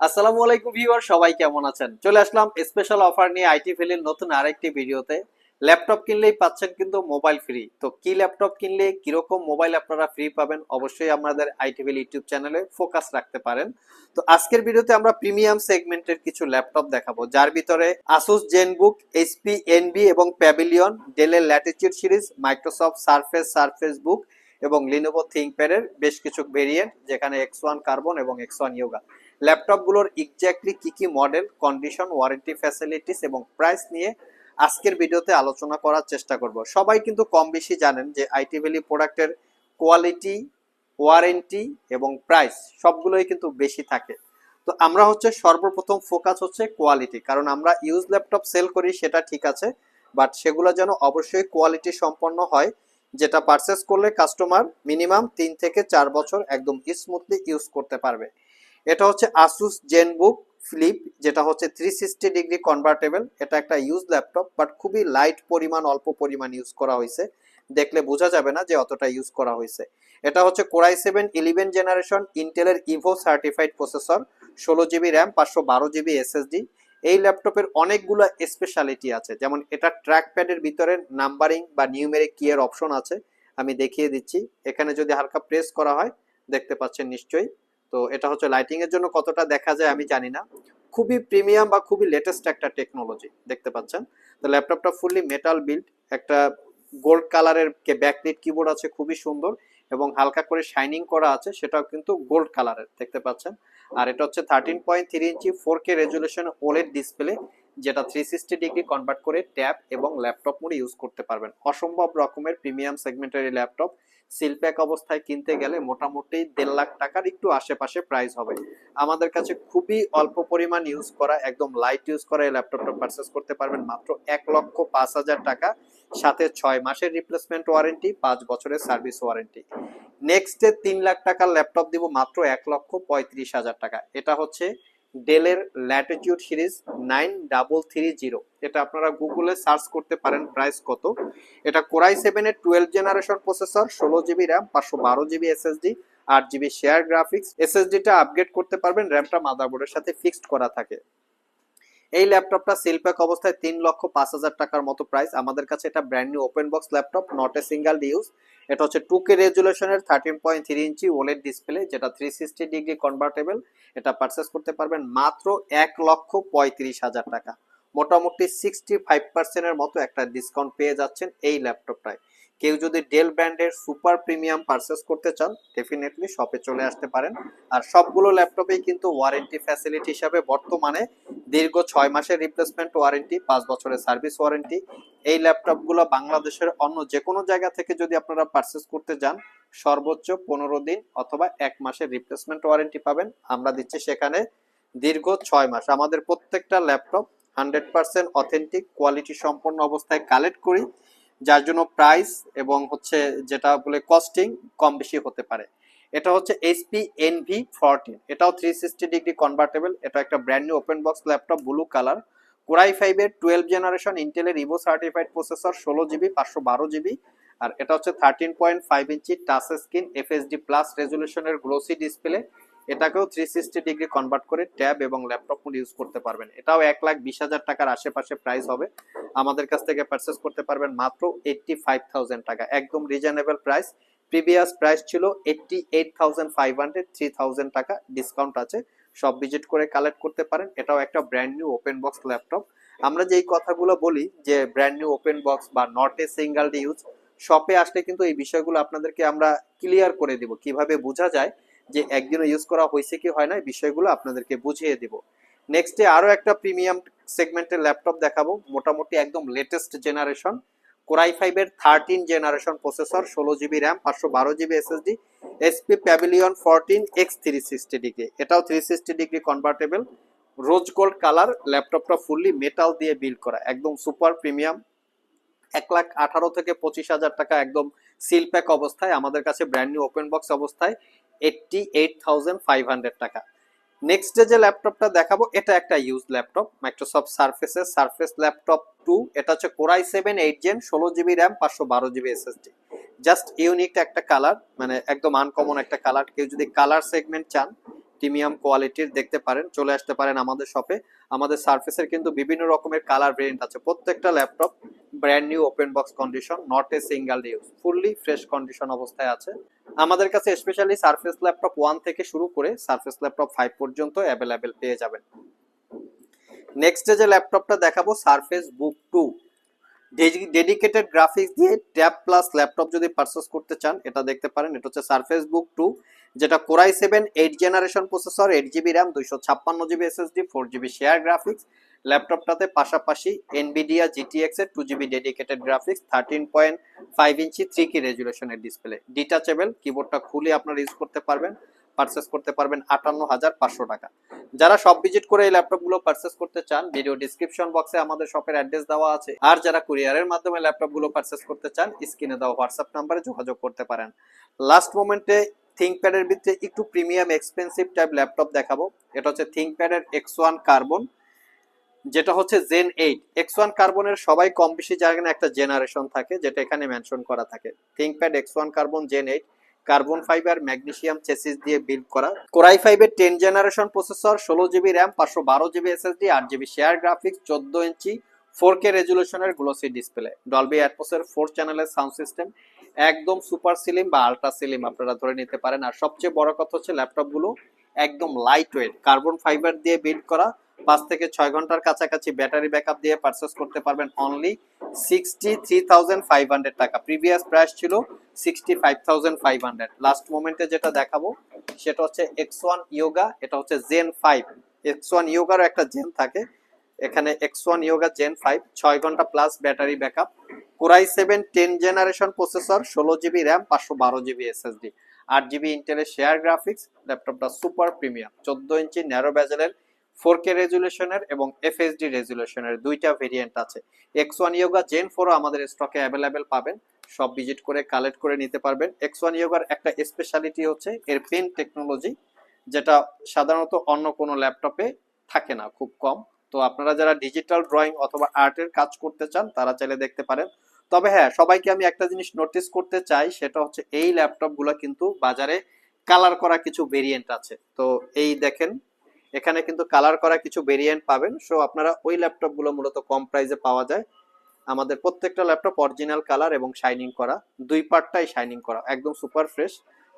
আসসালামু আলাইকুম ভিউয়ার, সবাই কেমন আছেন? চলে আসলাম স্পেশাল অফার নিয়ে আইটি নতুন আরেকটি ভিডিওতে। ল্যাপটপ কিনলেই পাচ্ছেন কিন্তু মোবাইল ফ্রি তো কি ল্যাপটপ কিনলে, কীরকম মোবাইল আপনারা ফ্রি পাবেন, অবশ্যই আমাদের ইউটিউব চ্যানেলে ফোকাস রাখতে পারেন। তো আজকের ভিডিওতে আমরা প্রিমিয়াম সেগমেন্টের কিছু ল্যাপটপ দেখাবো, যার ভিতরে আসুস জেনবুক এইচপি এনবি এবং প্যাভিলিয়ন ডেলের Latitude series Microsoft Surface Surface Book এবং লিনোভো থিঙ্কপ্যাডের বেশ কিছু ভেরিয়েন্ট যেখানে এক্স ওয়ান কার্বন এবং এক্স ওয়ান ইয়োগা ল্যাপটপগুলোর এক্স্যাক্টলি কি কি মডেল কন্ডিশন ওয়ারেন্টি ফ্যাসিলিটিস এবং প্রাইস নিয়ে আজকের ভিডিওতে আলোচনা করার চেষ্টা করব। সবাই কিন্তু কম বেশি জানেন যে আইটি ভ্যালি প্রোডাক্টের কোয়ালিটি ওয়ারেন্টি এবং প্রাইস সবগুলোই কিন্তু বেশি থাকে। তো আমরা হচ্ছে সর্বপ্রথম ফোকাস হচ্ছে কোয়ালিটি কারণ আমরা ইউজ ল্যাপটপ সেল করি, সেটা ঠিক আছে বাট সেগুলো যেন অবশ্যই কোয়ালিটি সম্পন্ন হয়, যেটা পারচেস করলে কাস্টমার মিনিমাম তিন থেকে চার বছর একদম স্মুথলি ইউজ করতে পারবে। এটা হচ্ছে আসুস জেনবুক ফ্লিপ যেটা হচ্ছে থ্রি সিক্সটি ডিগ্রি কনভার্টেবল এটা একটা ইউজ ল্যাপটপ বাট খুবই লাইট পরিমাণ, অল্প পরিমাণ ইউজ করা হয়েছে। দেখলে বোঝা যাবে না যে অতটা ইউজ করা হয়েছে। এটা হচ্ছে Core i seven eleven generation ইন্টেলের ইভো সার্টিফাইড প্রসেসর ষোলো জিবি র্যাম পাঁচশো বারো জিবি এসএসডি এই ল্যাপটপের অনেকগুলো স্পেশালিটি আছে, যেমন এটা ট্র্যাক প্যাডের ভিতরে নাম্বারিং বা নিউমেরিক কি এর অপশন আছে। আমি দেখিয়ে দিচ্ছি। এখানে যদি হালকা প্রেস করা হয়, দেখতে পাচ্ছেন নিশ্চয়ই। তো এটা হচ্ছে লাইটিং এর জন্য কতটা দেখা যায় আমি জানি না। খুবই প্রিমিয়াম বা খুবই লেটেস্ট একটা টেকনোলজি দেখতে পাচ্ছেন? তো ল্যাপটপটা ফুললি মেটাল বিল্ড একটা গোল্ড কালারের ব্যাকলিট কিবোর্ড আছে খুবই সুন্দর এবং হালকা করে শাইনিং করা আছে সেটাও কিন্তু গোল্ড কালারের দেখতে পাচ্ছেন? আর এটা হচ্ছে thirteen point three inch four K resolution OLED display যেটা থ্রি সিক্সটি ডিগ্রি কনভার্ট করে ট্যাব এবং ল্যাপটপ মোডে ইউজ করতে পারবেন। অসম্ভব রকমের প্রিমিয়াম সেগমেন্টের ল্যাপটপ সিলপ্যাক অবস্থায় কিনতে গেলে মোটামুটি দেড় লাখ টাকার একটু আশেপাশে প্রাইস হবে। আমাদের কাছে খুবই অল্প পরিমাণ ইউজ করা, একদম লাইট ইউজ করা এই ল্যাপটপটা পারচেস করতে পারবেন মাত্র এক লক্ষ পাঁচ হাজার টাকা, সাথে ছয় মাসের রিপ্লেসমেন্ট ওয়ারেন্টি পাঁচ বছরের সার্ভিস ওয়ারেন্টি নেক্সট তিন লাখ টাকার ল্যাপটপ দিব মাত্র এক লক্ষ পঁয়ত্রিশ হাজার টাকা। এটা হচ্ছে ডেলের Latitude series nine double three zero. এটা আপনারা গুগলে সার্চ করতে পারেন প্রাইস কত। এটা কোরাই সেভেনের টুয়েলভ জেনারেশন প্রসেসর, ষোলো জিবি র্যাম, পাঁচশো বারো জিবি এসএসডি, আট জিবি শেয়ার গ্রাফিক্স। এসএসডিটা আপগ্রেড করতে পারবেন, র্যামটা মাদারবোর্ডের সাথে ফিক্সড করা থাকে। এই ল্যাপটপটা সেলপ্যাক অবস্থায় তিন লক্ষ পাঁচ হাজার টাকার মতো প্রাইস আমাদের কাছে এটা brand new open box laptop not a single use এটা হচ্ছে two K রেজুলেশনের thirteen point three inch OLED display যেটা থ্রি সিক্সটি ডিগ্রি কনভার্টেবল এটা পারচেস করতে পারবেন মাত্র এক লক্ষ পঁয়ত্রিশ হাজার টাকা। মোটামুটি সিক্সটি ফাইভ পার্সেন্টের মতো একটা ডিসকাউন্ট পেয়ে যাচ্ছেন এই ল্যাপটপটায় কেউ যদি ডেল ব্র্যান্ডের সুপার প্রিমিয়াম পারচেস করতে চান ডেফিনেটলি শপে চলে আসতে পারেন। আর সবগুলো ল্যাপটপেই কিন্তু ওয়ারেন্টি ফ্যাসিলিটি হিসাবে বর্তমানে দীর্ঘ ছয় মাসের রিপ্লেসমেন্ট ওয়ারেন্টি পাঁচ বছরের সার্ভিস ওয়ারেন্টি এই ল্যাপটপগুলো বাংলাদেশের অন্য যে কোনো জায়গা থেকে যদি আপনারা পারচেস করতে যান, সর্বোচ্চ পনেরো দিন অথবা এক মাসের রিপ্লেসমেন্ট ওয়ারেন্টি পাবেন। আমরা দিচ্ছি সেখানে দীর্ঘ ছয় মাস। আমাদের প্রত্যেকটা laptop hundred percent authentic quality সম্পন্ন অবস্থায় কালেক্ট করি। যার জন্য প্রাইস এবং হচ্ছে যেটা বলে কস্টিং কম বেশি হতে পারে। এটা হচ্ছে এইচপি এনভি ফোরটিন এটাও থ্রি সিক্সটি ডিগ্রি কনভার্টেবল এটা একটা brand new open box laptop blue colour core i ফাইভের টুয়েলভ জেনারেশন ইন্টেলের ইভো সার্টিফাইড প্রসেসর ষোলো জিবি পাঁচশো বারো জিবি আর এটা হচ্ছে thirteen point five inch touch screen FHD plus রেজুলেশনের glossy display এটাকেও থ্রি সিক্সটি ডিগ্রি কনভার্ট করে ট্যাব এবং ল্যাপটপ মোড ইউজ করতে পারবেন। এটাও এক লাখ বিশ হাজার টাকার আশেপাশে প্রাইস হবে। আমাদের কাছ থেকে পারচেস করতে পারবেন মাত্র এইটটি ফাইভ থাউজেন্ড টাকা। একদম রিজনেবল প্রাইস প্রিভিয়াস প্রাইস ছিল eighty eight thousand five hundred three thousand টাকা ডিসকাউন্ট আছে। সব ভিজিট করে কালেক্ট করতে পারেন। এটাও একটা brand new open box laptop আমরা যেই কথাগুলো বলি যে ব্র্যান্ড নিউ ওপেন বক্স বা নট এ সিঙ্গেল ইউজ শপে আসলে কিন্তু এই বিষয়গুলো আপনাদেরকে আমরা ক্লিয়ার করে দিব। কীভাবে বোঝা যায়? যে একদিনও ইউজ করা হয়েছে কি হয় না বিষয়গুলো আপনাদেরকে বুঝিয়ে দিব। নেক্সটে আরও একটা প্রিমিয়াম সেগমেন্টের ল্যাপটপ দেখাবো, মোটামুটি একদম লেটেস্ট জেনারেশন কোরাই ফাইভের থার্টিন জেনারেশন প্রসেসর ষোলো জিবি র্যাম পাঁচশো বারো GB SSD HP Pavilion fourteen X three sixty degree এটাও three sixty degree convertible rose gold colour ল্যাপটপটা ফুললি মেটাল দিয়ে বিল্ড করা, একদম সুপার প্রিমিয়াম এক লাখ আঠারো থেকে পঁচিশ হাজার টাকা একদম সিল প্যাক অবস্থায়, আমাদের কাছে ব্র্যান্ড নিউ ওপেন বক্স অবস্থায় এইটটি এইট টাকা। নেক্সট যে ল্যাপটপটা দেখাবো, এটা একটা ইউজ ল্যাপটপ মাইক্রোসফট সার্ফেসের সার্ফেস ল্যাপটপ টু এটা হচ্ছে core i seven eight gen ষোলো জিবি র্যাম পাঁচশো বারো জিবি এসএসডি জাস্ট ইউনিক একটা কালার মানে একদম আনকমন একটা কালার কেউ যদি কালার সেগমেন্ট চান প্রিমিয়াম কোয়ালিটির দেখতে পারেন, চলে আসতে পারেন আমাদের শপে আমাদের সার্ফেসের কিন্তু বিভিন্ন রকমের কালার ভেরিয়েন্ট আছে। প্রত্যেকটা laptop brand new open box condition not a single use fully fresh condition অবস্থায় আছে। আমাদের কাছে স্পেশালি সার্ফেস ল্যাপটপ ওয়ান থেকে শুরু করে সার্ফেস ল্যাপটপ ফাইভ পর্যন্ত অ্যাভেলেবেল পেয়ে যাবেন। নেক্সট যে ল্যাপটপটা দেখাবো Surface Book two dedicated graphics দিয়ে ট্যাব প্লাস ল্যাপটপ যদি পারচেস করতে চান, এটা দেখতে পারেন। এটা হচ্ছে সারফেস বুক টু, যেটা core i seven eight generation processor eight GB RAM দুইশো ছাপ্পান্ন GB SSD four GB share graphics ল্যাপটপটাতে পাশাপাশি এনবিডিয়া জিটিএক্স এর two GB dedicated graphics thirteen point five inch three K রেজুলেশনের display detachable কিবোর্ডটা খুলে আপনারা use করতে পারবেন। Purchase করতে পারবেন আটান্ন হাজার পাঁচশো টাকা। যারা সব ভিজিট করে এই ল্যাপটপগুলো পারচেস করতে চান ভিডিও ডিসক্রিপশন বক্সে আমাদের শপের অ্যাড্রেস দেওয়া আছে। আর যারা কুরিয়ারের মাধ্যমে ল্যাপটপগুলো পারচেস করতে চান স্ক্রিনে দেওয়া হোয়াটসঅ্যাপ নাম্বারে যোগাযোগ করতে পারেন। লাস্ট মোমেন্টে থিঙ্কপ্যাডের ভিতরে একটু প্রিমিয়াম এক্সপেন্সিভ টাইপ ল্যাপটপ দেখাবো। এটা হচ্ছে থিঙ্কপ্যাডের এক্স ওয়ান কার্বন যেটা হচ্ছে জেন এইট এক্স ওয়ান কার্বনের সবাই কম বেশি জানেন একটা জেনারেশন থাকে, যেটা এখানে মেনশন করা থাকে। ThinkPad X one carbon gen eight carbon fibre, magnesium chassis দিয়ে বিল্ড করা। কোরাই ফাইভের টেন জেনারেশন প্রসেসর, ষোলো জিবি র্যাম, পাঁচশো বারো জিবি এসএসডি, আট জিবি শেয়ার গ্রাফিক্স, চোদ্দ ইঞ্চি, ফোর কে রেজুলেশনের গ্লোসি ডিসপ্লে ডলবি অ্যাটমোসের ফোর চ্যানেলের সাউন্ড সিস্টেম একদম সুপার সিলিম বা আল্ট্রা সিলিম আপনারা ধরে নিতে পারেন। আর সবচেয়ে বড় কথা হচ্ছে ল্যাপটপগুলো একদম লাইট ওয়েট কার্বন ফাইবার দিয়ে বিল্ড করা পাঁচ থেকে ছয় ঘণ্টার কাছাকাছি ব্যাটারি ব্যাকআপ দিয়ে পারচেস করতে পারবেন only sixty three thousand five hundred টাকা। প্রিভিয়াস প্রাইস ছিল sixty five thousand five hundred last মোমেন্টে যেটা দেখাবো, সেটা হচ্ছে এক্স ওয়ান ইয়োগা এটা হচ্ছে জেন ফাইভ এক্স ওয়ান ইয়োগারও একটা জেন থাকে। এখানে X one Yoga gen five ছয় ঘণ্টা plus battery backup. Core i seven ten generation processor ষোলো জিবি র্যাম পাঁচশো বারো জিবি এসএসডি আট জিবি ইন্টেলের শেয়ার গ্রাফিক্স ল্যাপটপটা সুপার প্রিমিয়াম চোদ্দ ইঞ্চি ন্যারো ব্যাজেলের ফোর কে রেজুলেশনের এবং এফএসডি রেজুলেশনের দুইটা ভেরিয়েন্ট আছে। এক্স ওয়ান ইয়োগা জেন ফোরও আমাদের স্টকে অ্যাভেলেবেল পাবেন। সব ভিজিট করে কালেক্ট করে নিতে পারবেন। এক্স ওয়ান ইয়োগার একটা স্পেশালিটি হচ্ছে এর পেন টেকনোলজি যেটা সাধারণত অন্য কোনো ল্যাপটপে থাকে না, খুব কম। তো আপনারা যারা ডিজিটাল ড্রয়িং অথবা আর্টের কাজ করতে চান, তারা চাইলে দেখতে পারেন। তবে হ্যাঁ সবাইকে আমি একটা জিনিস নোটিস করতে চাই, সেটা হচ্ছে এই ল্যাপটপগুলো কিন্তু বাজারে কালার করা কিছু ভেরিয়েন্ট আছে। তো এই দেখেন এখানে কিন্তু কালার করা কিছু ভেরিয়েন্ট পাবেন। সো আপনারা ওই ল্যাপটপগুলো মূলত কম প্রাইসে পাওয়া যায়। আমাদের প্রত্যেকটা ল্যাপটপ অরিজিনাল কালার এবং শাইনিং করা। দুই পার্টটাই শাইনিং করা, একদম সুপার ফ্রেশ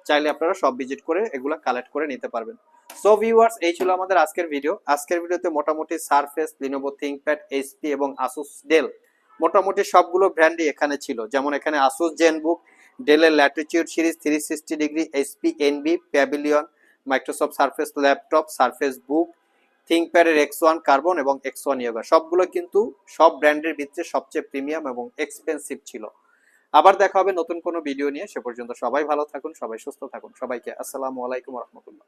চাইলে আপনারা সব ভিজিট করে এগুলো কালেক্ট করে নিতে পারবেন। সো ভিউয়ার্স এই ছিল আমাদের আজকের ভিডিও আজকের ভিডিওতে মোটামুটি সারফেস লিনোভো থিংকপ্যাড এইচপি এবং আসুস ডেল মোটামুটি সবগুলো ব্র্যান্ডই এখানে ছিল। যেমন এখানে আসুস জেনবুক ডেলের Latitude series three sixty degree HP Envy Pavilion Microsoft Surface Laptop Surface Book থিংকপ্যাডের X one carbon এবং এক্স ওয়ান ইয়োগা সবগুলো কিন্তু সব ব্র্যান্ডের ভিতরে সবচেয়ে প্রিমিয়াম এবং এক্সপেন্সিভ ছিল। আবার দেখা হবে নতুন কোনো ভিডিও নিয়ে। সে পর্যন্ত সবাই ভালো থাকুন, সবাই সুস্থ থাকুন। সবাইকে আসসালামু আলাইকুম রহমতুল্লাহ।